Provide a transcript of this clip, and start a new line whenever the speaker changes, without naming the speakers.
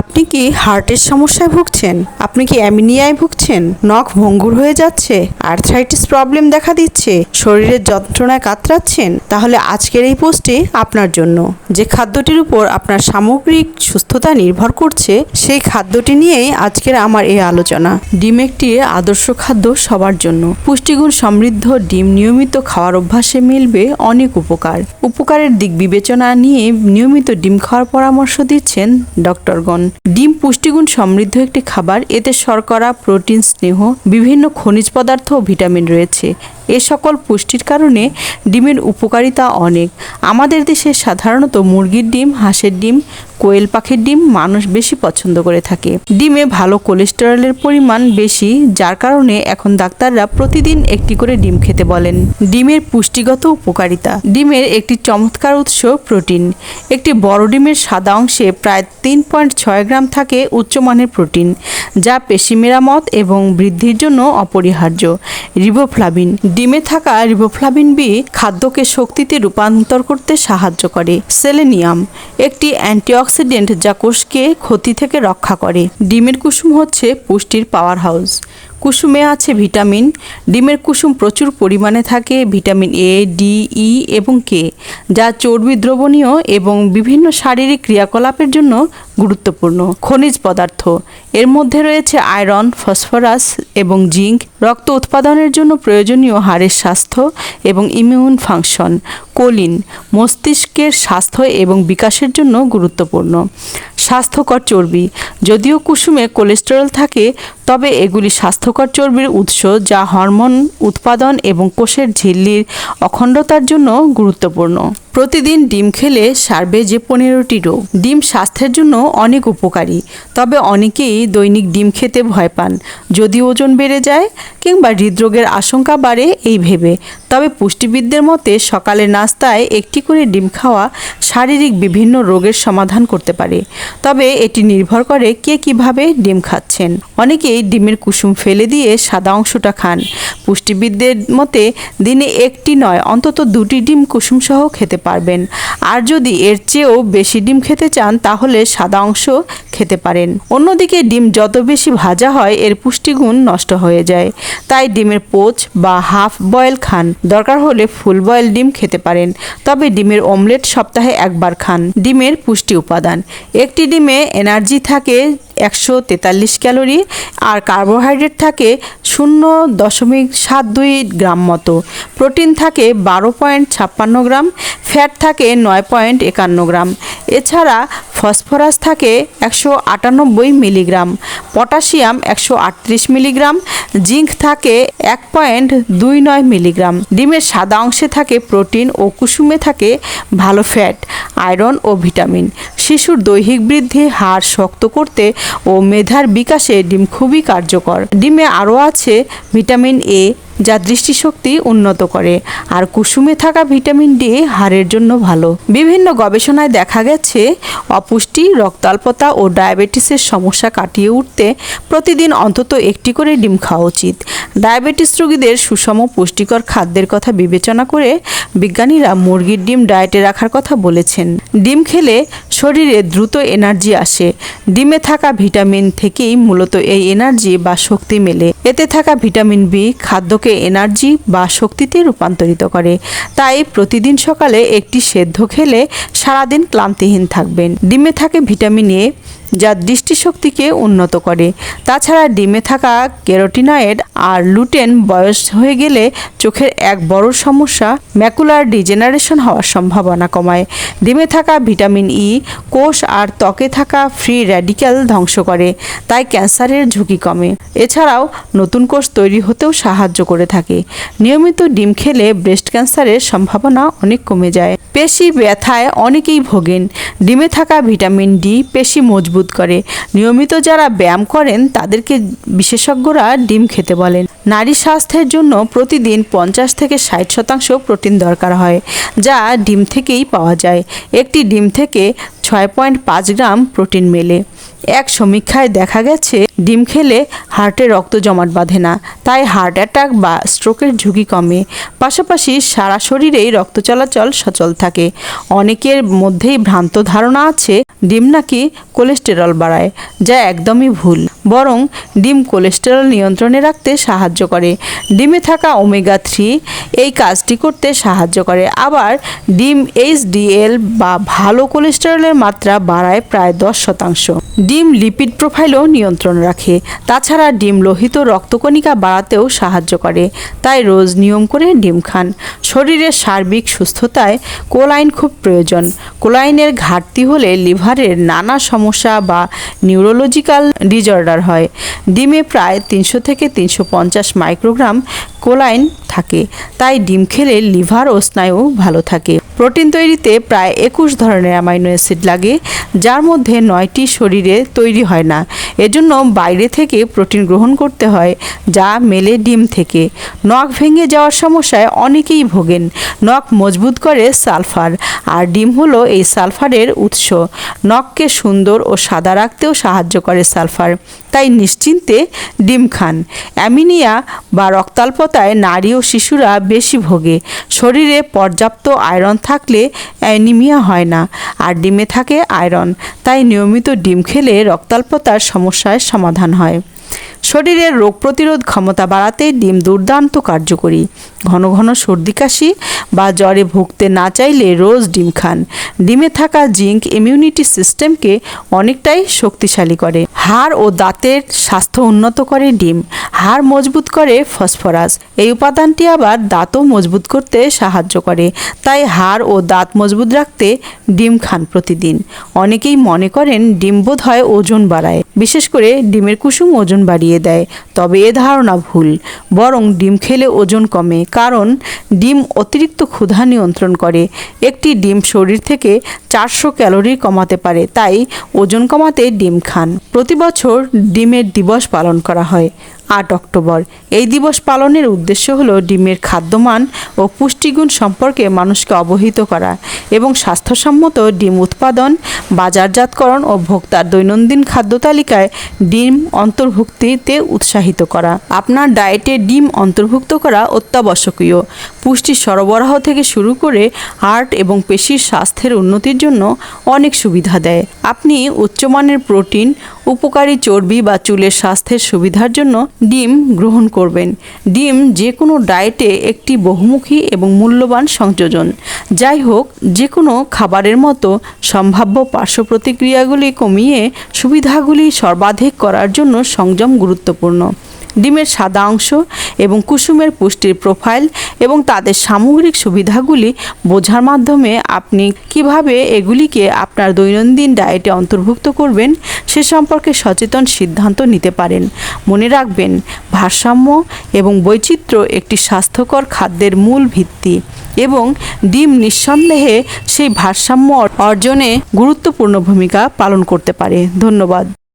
আপনি কি হার্টের সমস্যায় ভুগছেন? আপনি কি অ্যামিনিয়ায় ভুগছেন? নখ ভঙ্গুর হয়ে যাচ্ছে, আর্থ্রাইটিস প্রবলেম দেখা দিচ্ছে, শরীরের যন্ত্রণায় কাতরাচ্ছেন, তাহলে আজকের এই পোস্টে আপনার জন্য। যে খাদ্যটির উপর আপনার সামগ্রিক সুস্থতা নির্ভর করছে, সেই খাদ্যটি নিয়েই আজকের আমার এই আলোচনা। ডিম একটি আদর্শ খাদ্য সবার জন্য। পুষ্টিগুণ সমৃদ্ধ ডিম নিয়মিত খাওয়ার অভ্যাসে মিলবে অনেক উপকার। উপকারের দিক বিবেচনা নিয়ে নিয়মিত ডিম খাওয়ার পরামর্শ দিচ্ছেন ডক্টরগণ। ডিম পুষ্টিগুণ সমৃদ্ধ একটি খাবার। এতে শর্করা, প্রোটিন, স্নেহ, বিভিন্ন খনিজ পদার্থ ও ভিটামিন রয়েছে। এ সকল পুষ্টির কারণে ডিমের উপকারিতা অনেক। আমাদের দেশে সাধারণত মুরগির ডিম, হাঁসের ডিম, কোয়েল পাখির ডিম মানুষ বেশি পছন্দ করে থাকে। ডিমে ভালো কোলেস্টেরলের পরিমাণ বেশি, যার কারণে এখন ডাক্তাররা প্রতিদিন একটি করে ডিম খেতে বলেন। ডিমের পুষ্টিগত উপকারিতা। ডিমের একটি চমৎকার উৎস প্রোটিন। একটি বড় ডিমের সাদা অংশে প্রায় তিন পয়েন্ট ছয় গ্রাম থাকে উচ্চমানের প্রোটিন, যা পেশি মেরামত এবং বৃদ্ধির জন্য অপরিহার্য। রিবোফ্লাভিন ডিমে থাকা রিবোফ্লাভিন বি খাদ্যকে শক্তিতে রূপান্তর করতে সাহায্য করে সেলেনিয়াম একটি অ্যান্টিঅক্সিডেন্ট যা কোষকে ক্ষতি থেকে রক্ষা করে। ডিমের কুসুম হচ্ছে পুষ্টির পাওয়ার হাউস কুসুমে আছে ভিটামিন। ডিমের কুসুম প্রচুর পরিমাণে থাকে, ভিটামিন এ ডি ই এবং কে যা চর্বি দ্রবণীয় এবং বিভিন্ন শারীরিক ক্রিয়াকলাপের জন্য গুরুত্বপূর্ণ খনিজ পদার্থ। এর মধ্যে রয়েছে আয়রন, ফসফরাস এবং জিঙ্ক। রক্ত উৎপাদনের জন্য প্রয়োজনীয় হাড়ের স্বাস্থ্য এবং ইমিউন ফাংশন, কোলিন, মস্তিষ্কের স্বাস্থ্য এবং বিকাশের জন্য গুরুত্বপূর্ণ। স্বাস্থ্যকর চর্বি। যদিও কুসুমে কোলেস্টেরল থাকে, তবে এগুলি স্বাস্থ্যকর চর্বির উৎস যা হরমোন উৎপাদন এবং কোষের ঝিল্লির অখণ্ডতার জন্য গুরুত্বপূর্ণ। প্রতিদিন ডিম খেলে সারবে যে পনেরোটি রোগ। ডিম স্বাস্থ্যের জন্য অনেক উপকারী। তবে অনেকেই দৈনিক ডিম খেতে ভয় পান। যদি ওজন বেড়ে যায় কিংবা হৃদরোগের আশঙ্কা বাড়ে, এই ভেবে। তবে পুষ্টিবিদদের মতে সকালে নাস্তায় একটি করে ডিম খাওয়া শারীরিক বিভিন্ন রোগের সমাধান করতে পারে। তবে এটি নির্ভর করে কে কীভাবে ডিম খাচ্ছেন। অনেকেই ডিমের কুসুম ফেলে দিয়ে সাদা অংশটা খান। পুষ্টিবিদদের মতে দিনে একটি নয়, অন্তত দুটি ডিম কুসুম সহ খেতে পারবেন। আর যদি এর চেয়েও বেশি ডিম খেতে চান, তাহলে সাদা অংশ খেতে পারেন। অন্যদিকে ডিম যত বেশি ভাজা হয়, এর পুষ্টিগুণ নষ্ট হয়ে যায়। তাই ডিমের পোচ বা হাফ বয়েল খান। দরকার হলে ফুল বয়েল ডিম খেতে পারেন। তবে ডিমের অমলেট সপ্তাহে একবার খান। ডিমের পুষ্টি উপাদান। একটি ডিমে এনার্জি থাকে একশো তেতাল্লিশ ক্যালোরি, আর কার্বোহাইড্রেট থাকে শূন্য দশমিক সাত দুই গ্রাম মতো। প্রোটিন থাকে বারো পয়েন্ট ছাপ্পান্ন গ্রাম, ফ্যাট থাকে নয় পয়েন্ট একান্ন গ্রাম। এছাড়া ফসফরাস থাকে একশো আটানব্বই মিলিগ্রাম, পটাশিয়াম একশো আটত্রিশ মিলিগ্রাম, জিঙ্ক থাকে এক পয়েন্ট দুই নয় মিলিগ্রাম। ডিমের সাদা অংশে থাকে প্রোটিন ও কুসুমে থাকে ভালো ফ্যাট, আয়রন ও ভিটামিন। শিশুর দৈহিক বৃদ্ধি হাড় শক্ত করতে ও মেধার বিকাশে ডিম খুবই কার্যকর। ডিমে আরও আছে ভিটামিন এ, যা দৃষ্টিশক্তি উন্নত করে। আর কুসুমে থাকা ভিটামিন ডি হাড়ের জন্য ভালো। বিভিন্ন গবেষণায় দেখা গেছে, অপুষ্টি, রক্তাল্পতা ও ডায়াবেটিসের সমস্যা কাটিয়ে উঠতে প্রতিদিন অন্তত একটি করে ডিম খাওয়া উচিত। ডায়াবেটিস রোগীদের সুষম পুষ্টিকর খাদ্যের কথা বিবেচনা করে বিজ্ঞানীরা মুরগির ডিম ডায়েটে রাখার কথা বলেছেন। ডিম খেলে শরীরে দ্রুত এনার্জি আসে। ডিমে থাকা ভিটামিন থেকেই মূলত এই এনার্জি বা শক্তি মেলে। এতে থাকা ভিটামিন বি খাদ্যকে এনার্জি বা শক্তিতে রূপান্তরিত করে। তাই প্রতিদিন সকালে একটি সেদ্ধ খেলে সারাদিন ক্লান্তিহীন থাকবেন। ডিমে থাকে ভিটামিন এ যা দৃষ্টিশক্তিকে উন্নত করে। তাছাড়া ডিমে থাকা ক্যারোটিনয়েড আর লুটেন বয়স হয়ে গেলে চোখের এক বড় সমস্যা ম্যাকুলার ডিজেনারেশন হওয়ার সম্ভাবনা কমায়। ডিমে থাকা ভিটামিন ই কোষ আর ত্বকে থাকা ফ্রি র্যাডিক্যাল ধ্বংস করে, তাই ক্যান্সারের ঝুঁকি কমে। এছাড়াও নতুন কোষ তৈরি হতেও সাহায্য করে থাকে। নিয়মিত ডিম খেলে ব্রেস্ট ক্যান্সারের সম্ভাবনা অনেক কমে যায়। পেশি ব্যথায় অনেকেই ভোগেন। ডিমে থাকা ভিটামিন ডি পেশি মজবুত করে। নিয়মিত যারা ব্যায়াম করেন, তাদেরকে বিশেষজ্ঞরা ডিম খেতে বলেন। নারী স্বাস্থ্যের জন্য প্রতিদিন পঞ্চাশ থেকে ষাট শতাংশ প্রোটিন দরকার হয়, যা ডিম থেকেই পাওয়া যায়। একটি ডিম থেকে ছয় পয়েন্ট পাঁচ গ্রাম প্রোটিন মেলে। এক সমীক্ষায় দেখা গেছে, ডিম খেলে হার্টে রক্ত জমাট বাঁধে না, তাই হার্ট অ্যাটাক বা স্ট্রোকের ঝুঁকি কমে। পাশাপাশি সারা শরীরেই রক্ত চলাচল সচল থাকে। অনেকের মধ্যেই ভ্রান্ত ধারণা আছে, ডিম নাকি কোলেস্টেরল বাড়ায়, যা একদমই ভুল। বরং ডিম কোলেস্টেরল নিয়ন্ত্রণে রাখতে সাহায্য করে। ডিমে থাকা ওমেগা থ্রি এই কাজটি করতে সাহায্য করে। আবার ডিম এইচডিএল বা ভালো কোলেস্টেরলের মাত্রা বাড়ায় প্রায় দশ শতাংশ। ডিম লিপিড প্রোফাইলও নিয়ন্ত্রণ রাখে। তাছাড়া ডিম লোহিত রক্তকণিকা বাড়াতেও সাহায্য করে। তাই রোজ নিয়ম করে ডিম খান। শরীরের সার্বিক সুস্থতায় কোলাইন খুব প্রয়োজন। কোলাইনের ঘাটতি হলে লিভারের নানা সমস্যা বা নিউরোলজিক্যাল ডিজর্ডার হয়। ডিমে প্রায় তিনশো থেকে তিনশো পঞ্চাশ মাইক্রোগ্রাম কোলাইন থাকে। তাই ডিম খেলে লিভার ও স্নায়ু ভালো থাকে। প্রোটিন তৈরিতে প্রায় একুশ ধরনের অ্যামাইনো অ্যাসিড লাগে, যার মধ্যে নয়টি শরীরে তৈরি হয় না। এজন্য বাইরে থেকে প্রোটিন গ্রহণ করতে হয়, যা মেলে ডিম থেকে। নখ ভেঙে যাওয়ার সমস্যায় অনেকেই ভোগেন। নখ মজবুত করে সালফার, আর ডিম হলো এই সালফারের উৎস। নখকে সুন্দর ও সাদা রাখতেও সাহায্য করে সালফার। তাই নিশ্চিন্তে ডিম খান। অ্যামিনিয়া বা রক্তাল্পতায় নারী ও শিশুরা বেশি ভোগে। শরীরে পর্যাপ্ত আয়রন থাকলে অ্যানিমিয়া হয় না, আর ডিমে থাকে আয়রন। তাই নিয়মিত ডিম খেলে রক্তাল্পতার সমস্যায় সমাধান হয়। শরীরের রোগ প্রতিরোধ ক্ষমতা বাড়াতে ডিম দুর্দান্ত কার্যকরী। ঘন ঘন সর্দি কাশি বা জ্বরে ভুগতে না চাইলে রোজ ডিম খান। ডিমে থাকা জিঙ্ক ইমিউনিটি সিস্টেমকে অনেকটাই শক্তিশালী করে। হাড় ও দাঁতের স্বাস্থ্য উন্নত করে ডিম। হাড় মজবুত করে ফসফরাস। এই উপাদানটি আবার দাঁতও মজবুত করতে সাহায্য করে। তাই হাড় ও দাঁত মজবুত রাখতে ডিম খান প্রতিদিন। অনেকেই মনে করেন ডিম বোধ হয় ওজন বাড়ায়। বিশেষ করে ডিমের কুসুম ওজন বাড়িয়ে দেয়, তবে এ ধারণা ভুল। বরং ডিম খেলে ওজন কমে, কারণ ডিম অতিরিক্ত ক্ষুধা নিয়ন্ত্রণ করে। একটি ডিম শরীর থেকে চারশো ক্যালোরি কমাতে পারে, তাই ওজন কমাতে ডিম খান। প্রতি বছর ডিমের দিবস পালন করা হয়। আট অক্টোবর। এই দিবস পালনের উদ্দেশ্য হল ডিমের খাদ্যমান ও পুষ্টিগুণ সম্পর্কে মানুষকে অবহিত করা এবং স্বাস্থ্যসম্মত ডিম উৎপাদন, বাজারজাতকরণ ও ভোক্তার দৈনন্দিন খাদ্য তালিকায় ডিম অন্তর্ভুক্তিতে উৎসাহিত করা। আপনার ডায়েটে ডিম অন্তর্ভুক্ত করা অত্যাবশ্যকীয়। পুষ্টি সরবরাহ থেকে শুরু করে হার্ট এবং পেশির স্বাস্থ্যের উন্নতির জন্য অনেক সুবিধা দেয়। আপনি উচ্চমানের প্রোটিন উপকারী চর্বি বা চুলের স্বাস্থ্যের সুবিধার জন্য ডিম গ্রহণ করবেন। ডিম যে কোনো ডায়েটে একটি বহুমুখী এবং মূল্যবান সংযোজন। যাই হোক যে কোনো খাবারের মতো সম্ভাব্য পার্শ্ব প্রতিক্রিয়াগুলি কমিয়ে সুবিধাগুলি সর্বাধিক করার জন্য সংযম গুরুত্বপূর্ণ। ডিমের সাদা অংশ এবং কুসুমের পুষ্টির প্রোফাইল এবং তাদের সামগ্রিক সুবিধাগুলি বোঝার মাধ্যমে আপনি কীভাবে এগুলিকে আপনার দৈনন্দিন ডায়েটে অন্তর্ভুক্ত করবেন সে সম্পর্কে সচেতন সিদ্ধান্ত নিতে পারেন। মনে রাখবেন, ভারসাম্য এবং বৈচিত্র্য একটি স্বাস্থ্যকর খাদ্যের মূল ভিত্তি এবং ডিম নিঃসন্দেহে সেই ভারসাম্য অর্জনে গুরুত্বপূর্ণ ভূমিকা পালন করতে পারে। ধন্যবাদ।